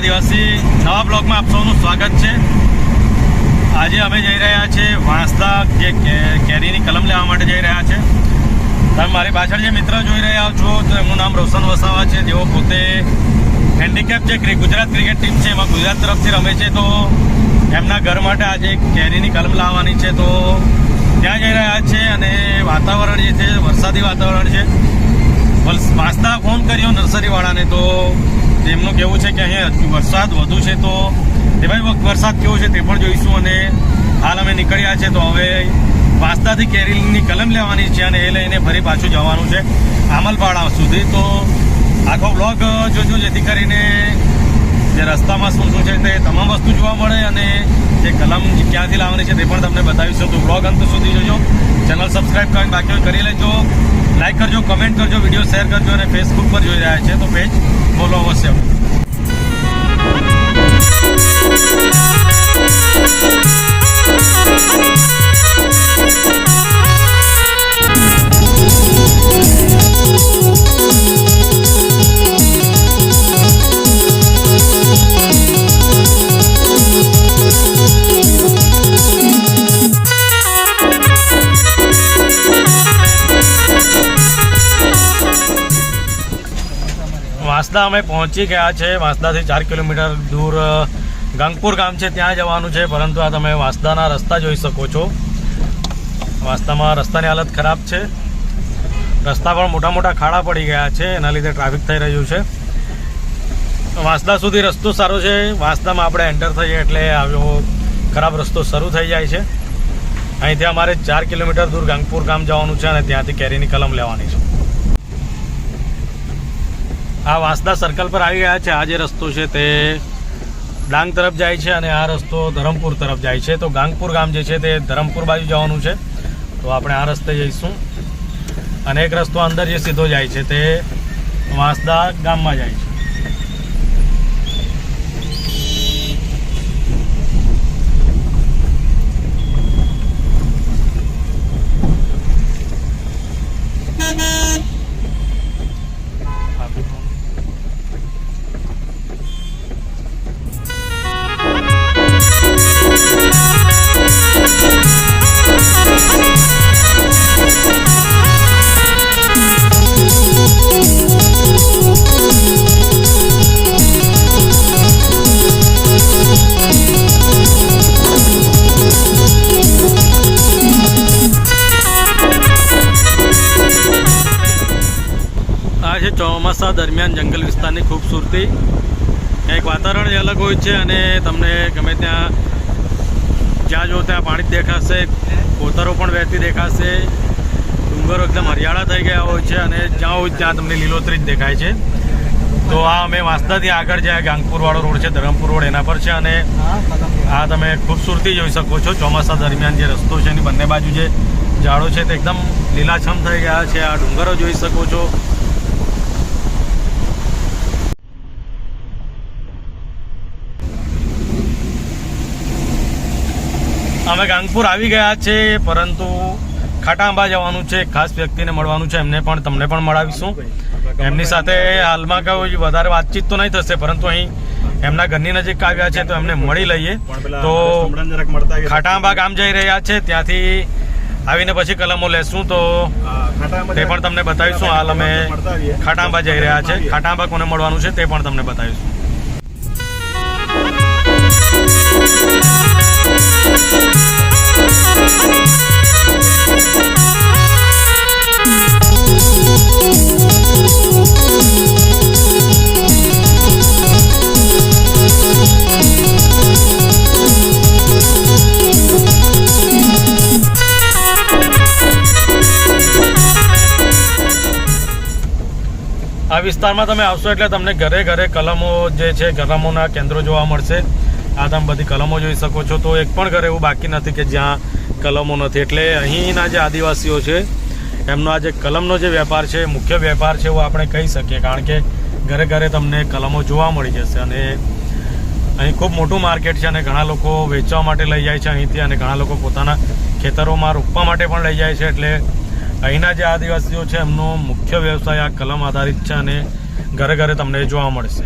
આદિવાસી નવા બ્લોગમાં આપ સૌનું સ્વાગત છે. આજે અમે જઈ રહ્યા છીએ વાંસદા જે કેરીની કલમ લેવા માટે જઈ રહ્યા છે. તમે મારી પાછળ જે મિત્ર જોઈ રહ્યા છો, તો એમનું નામ રોશન વસાવા છે. જેઓ પોતે હેન્ડીકેપ જે ગુજરાત ક્રિકેટ ટીમ છે, એમાં ગુજરાત તરફથી રમે છે. તો એમના ઘર માટે આજે કેરીની કલમ લાવવાની છે. તો ત્યાં જઈ રહ્યા છે અને વાતાવરણ જે છે, વરસાદી વાતાવરણ છે. વાંસદા ફોન કર્યો નર્સરીવાળાને તો તેમનું કહેવું છે કે અહીંયા વરસાદ વધુ છે તો એ વરસાદ કેવો છે તે પણ જોઈશું અને હાલ અમે નીકળ્યા છે તો હવે પાસ્તાથી કેરીની કલમ લેવાની છે અને એ લઈને ફરી પાછું જવાનું છે આમલપાડા સુધી. તો આખો બ્લોગ જોજો જેથી કરીને જે રસ્તામાં શું શું છે તે તમામ વસ્તુ જોવા મળે અને જે કલમ ક્યાંથી લાવવાની છે તે પણ તમને બતાવીશું. તો બ્લોગ અંત સુધી જોજો. ચેનલ સબસ્ક્રાઈબ કરીને બાકી કરી લેજો. લાઈક કરજો કમેન્ટ કરજો વીડિયો શેર કરજો અને ફેસબુક પર જોઈ રહ્યા છે તો પેજ ફોલો અવશ્ય વાંસદા અમે પહોંચી ગયા છે. વાંસદાથી ચાર કિલોમીટર દૂર ગંગપુર ગામ છે, ત્યાં જવાનું છે. પરંતુ આ તમે વાંસદાના રસ્તા જોઈ શકો છો. વાંસદામાં રસ્તાની હાલત ખરાબ છે. રસ્તા પણ મોટા મોટા ખાડા પડી ગયા છે. એના લીધે ટ્રાફિક થઈ રહ્યું છે. વાંસદા સુધી રસ્તો સારો છે. વાંસદામાં આપણે એન્ટર થઈએ એટલે આવ્યો ખરાબ રસ્તો શરૂ થઈ જાય છે. અહીંથી અમારે ચાર કિલોમીટર દૂર ગંગપુર ગામ જવાનું છે અને ત્યાંથી કેરીની કલમ લેવાની છે. આ વાંસદા સર્કલ પર આવી ગયા છે. આ જે રસ્તો છે તે ડાંગ તરફ જાય છે અને આ રસ્તો ધરમપુર તરફ જાય છે. તો ગાંગપુર ગામ જે છે તે ધરમપુર બાજુ જવાનું છે. તો આપણે આ રસ્તે જઈશું. અને એક રસ્તો અંદર જે સીધો જાય છે તે વાંસદા ગામમાં જાય છે. ચોમાસા દરમિયાન જંગલ વિસ્તારની ખૂબસૂરતી એક વાતાવરણ જ અલગ હોય છે અને તમને ગમે ત્યાં જ્યાં જો ત્યાં પાણી જ દેખાશે, કોતરો પણ વહેતી દેખાશે, ડુંગરો એકદમ હરિયાળા થઈ ગયા હોય છે અને જ્યાં હોય ત્યાં તમને લીલોતરી જ દેખાય છે. તો આ અમે વાંસદાથી આગળ જ્યાં ગાંગપુર વાળો રોડ છે, ધરમપુર રોડ, એના પર છે અને આ તમે ખૂબસૂરતી જોઈ શકો છો. ચોમાસા દરમિયાન જે રસ્તો છે એની બંને બાજુ જે ઝાડો છે તે એકદમ લીલાછમ થઈ ગયા છે. આ ડુંગરો જોઈ શકો છો. અમે ગાંગપુર આવી ગયા છે, પરંતુ ખાટાંબા જવાનું છે ખાસ વ્યક્તિને મળવાનું છે, એમને પણ તમને પણ મળાવીશું. એમની સાથે હાલમાં કોઈ વધારે વાતચીત તો નહીં થશે, પરંતુ અહીં એમના ઘરની નજીક આવ્યા છે, તો એમને મળી લઈએ. તો ખાટાંબા ગામ જઈ રહ્યા છે, ત્યાંથી આવીને પછી કલમો લેશું, તો તે પણ તમને બતાવીશું. હાલ અમે ખાટાંબા જઈ રહ્યા છે. ખાટાંબા કોને મળવાનું છે, તે પણ તમને બતાવીશું. આ વિસ્તારમાં તમે આવશો એટલે તમને ઘરે ઘરે કલમો જે છે, કલમોના કેન્દ્રો જોવા મળશે. આ તમે બધી કલમો જોઈ શકો છો. તો એક પણ ઘરે એવું બાકી નથી કે જ્યાં કલમો નથી. એટલે અહીંના જે આદિવાસીઓ છે, એમનો આ જે કલમનો જે વેપાર છે, મુખ્ય વેપાર છે એવું આપણે કહી શકીએ. કારણ કે ઘરે ઘરે તમને કલમો જોવા મળી જશે. અને અહીં ખૂબ મોટું માર્કેટ છે અને ઘણા લોકો વેચવા માટે લઈ જાય છે અહીંથી અને ઘણા લોકો પોતાના ખેતરોમાં રોપવા માટે પણ લઈ જાય છે. એટલે અહીંના જે આદિવાસીઓ છે, એમનો મુખ્ય વ્યવસાય આ કલમ આધારિત છે અને ઘરે ઘરે તમને જોવા મળશે.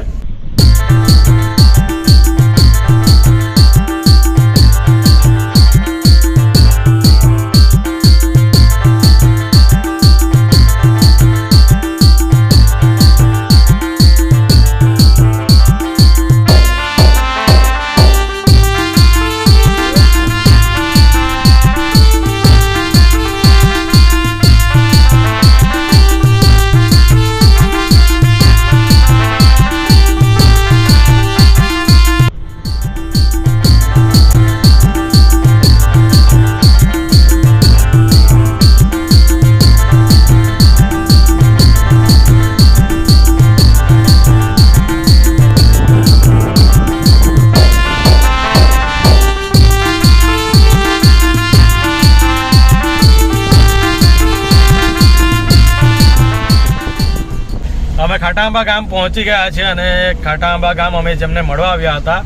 ખાટાંબા ગામ પહોંચી ગયા છે અને ખાટાંબા ગામ અમે જેમને મળવા આવ્યા હતા,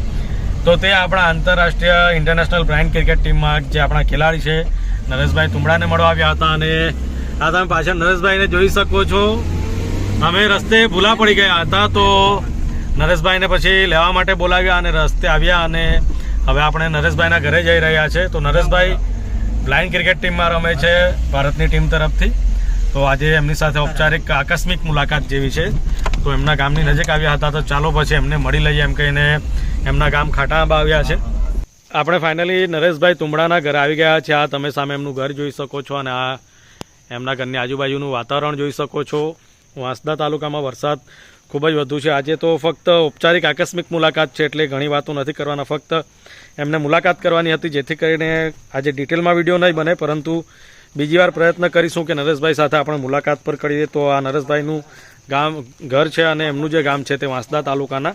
તો તે આપણા આંતરરાષ્ટ્રીય ઇન્ટરનેશનલ બ્રાઇન્ડ ક્રિકેટ ટીમમાં જે આપણા ખેલાડી છે, નરેશભાઈ તુમડાને મળવા આવ્યા હતા. અને આ તમે પાછળ નરેશભાઈને જોઈ શકો છો. અમે રસ્તે ભૂલા પડી ગયા હતા, તો નરેશભાઈને પછી લેવા માટે બોલાવ્યા અને રસ્તે આવ્યા અને હવે આપણે નરેશભાઈના ઘરે જઈ રહ્યા છે. તો નરેશભાઈ બ્લાઇન્ડ ક્રિકેટ ટીમમાં રમે છે ભારતની ટીમ તરફથી. તો આજે એમની સાથે ઔપચારિક આકસ્મિક મુલાકાત જેવી છે. તો એમના ગામની નજીક આવ્યા હતા તો ચાલો પછી એમને મળી લઈએ એમ કહીને એમના ગામ ખાટાંબા આવ્યા છે. આપણે ફાઇનલી નરેશભાઈ તુંબડાના ઘરે આવી ગયા છે. આ તમે સામે એમનું ઘર જોઈ શકો છો અને આ એમના ઘરની આજુબાજુનું વાતાવરણ જોઈ શકો છો. વાંસદા તાલુકામાં વરસાદ ખૂબ જ વધુ છે. આજે તો ફક્ત ઔપચારિક આકસ્મિક મુલાકાત છે એટલે ઘણી વાતો નથી કરવાના. ફક્ત એમને મુલાકાત કરવાની હતી જેથી કરીને આજે ડિટેલમાં વીડિયો નહીં બને, પરંતુ બીજી વાર પ્રયત્ન કરીશું કે નરેશભાઈ સાથે આપણે મુલાકાત પર કરીએ. તો આ નરેશભાઈનું ગામ ઘર છે અને એમનું જે ગામ છે તે વાંસદા તાલુકાના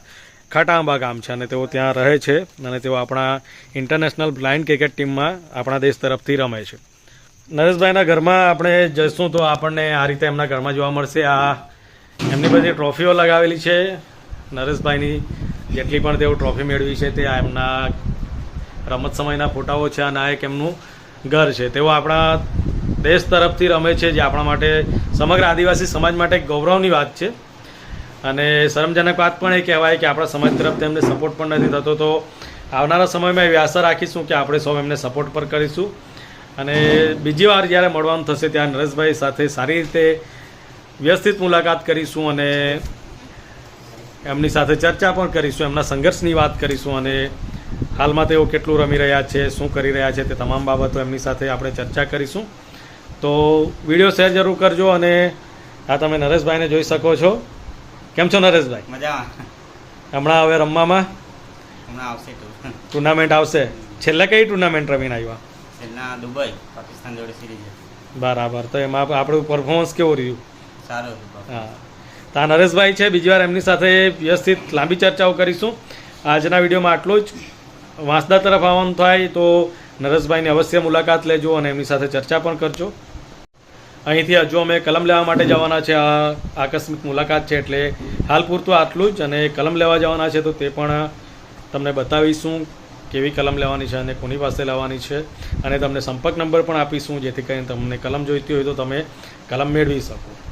ખાટાંબા ગામ છે અને તેઓ ત્યાં રહે છે અને તેઓ આપણા ઇન્ટરનેશનલ બ્લાઇન્ડ ક્રિકેટ ટીમમાં આપણા દેશ તરફથી રમે છે. નરેશભાઈના ઘરમાં આપણે જઈશું તો આપણને આ રીતે એમના ઘરમાં જોવા મળશે. આ એમની બધી ટ્રોફીઓ લગાવેલી છે. નરેશભાઈની જેટલી પણ તેઓ ટ્રોફી મેળવી છે તે એમના રમત સમયના ફોટાઓ છે અને આ એક એમનું ઘર છે. તેઓ આપણા દેશ તરફથી રમે છે, જે આપણા માટે સમગ્ર આદિવાસી સમાજ માટે ગૌરવની વાત છે. અને શરમજનક વાત પણ એ કહેવાય કે આપણા સમાજ તરફ તેમને સપોર્ટ પણ નથી થતો. તો આવનારા સમયમાં એવી આશા રાખીશું કે આપણે સૌ એમને સપોર્ટ પર કરીશું. અને બીજી વાર જ્યારે મળવાનું થશે ત્યાં નરેશભાઈ સાથે સારી રીતે વ્યવસ્થિત મુલાકાત કરીશું અને એમની સાથે ચર્ચા પણ કરીશું, એમના સંઘર્ષની વાત કરીશું અને હાલમાં તેઓ કેટલું રમી રહ્યા છે, શું કરી રહ્યા છે તે તમામ બાબતો એમની સાથે આપણે ચર્ચા કરીશું. તો વીડિયો શેર જરૂર કરજો અને આ તમે નરેશભાઈને જોઈ શકો છો. કેમ છો નરેશભાઈ? મજા હમણાં હવે રમવામાં? હમણાં આવશે ટુર્નામેન્ટ આવશે. છેલ્લે કઈ ટુર્નામેન્ટ રમીને આવ્યા? છેલ્લા દુબઈ પાકિસ્તાન જોડે સિરીઝ બરાબર. તો એમાં આપણું પરફોર્મન્સ કેવું રહ્યું? સારું હા. તો આ નરેશભાઈ છે બીજી વાર એમની સાથે વ્યવસ્થિત લાંબી ચર્ચાઓ કરીશું. આજના વિડીયોમાં આટલું જ. વાંસદા તરફ આવવાનું થાય તો નરેશભાઈની અવશ્ય મુલાકાત લેજો અને એમની સાથે ચર્ચા પણ કરજો. અહીંથી હજુ અમે કલમ લેવા માટે જવાના છે. આ આકસ્મિક મુલાકાત છે એટલે હાલ પૂરતું આટલું જ અને કલમ લેવા જવાના છે તો તે પણ તમને બતાવીશું કેવી કલમ લેવાની છે અને કોની પાસે લેવાની છે. અને તમને સંપર્ક નંબર પણ આપીશું જેથી કરીને તમને કલમ જોઈતી હોય તો તમે કલમ મેળવી શકો.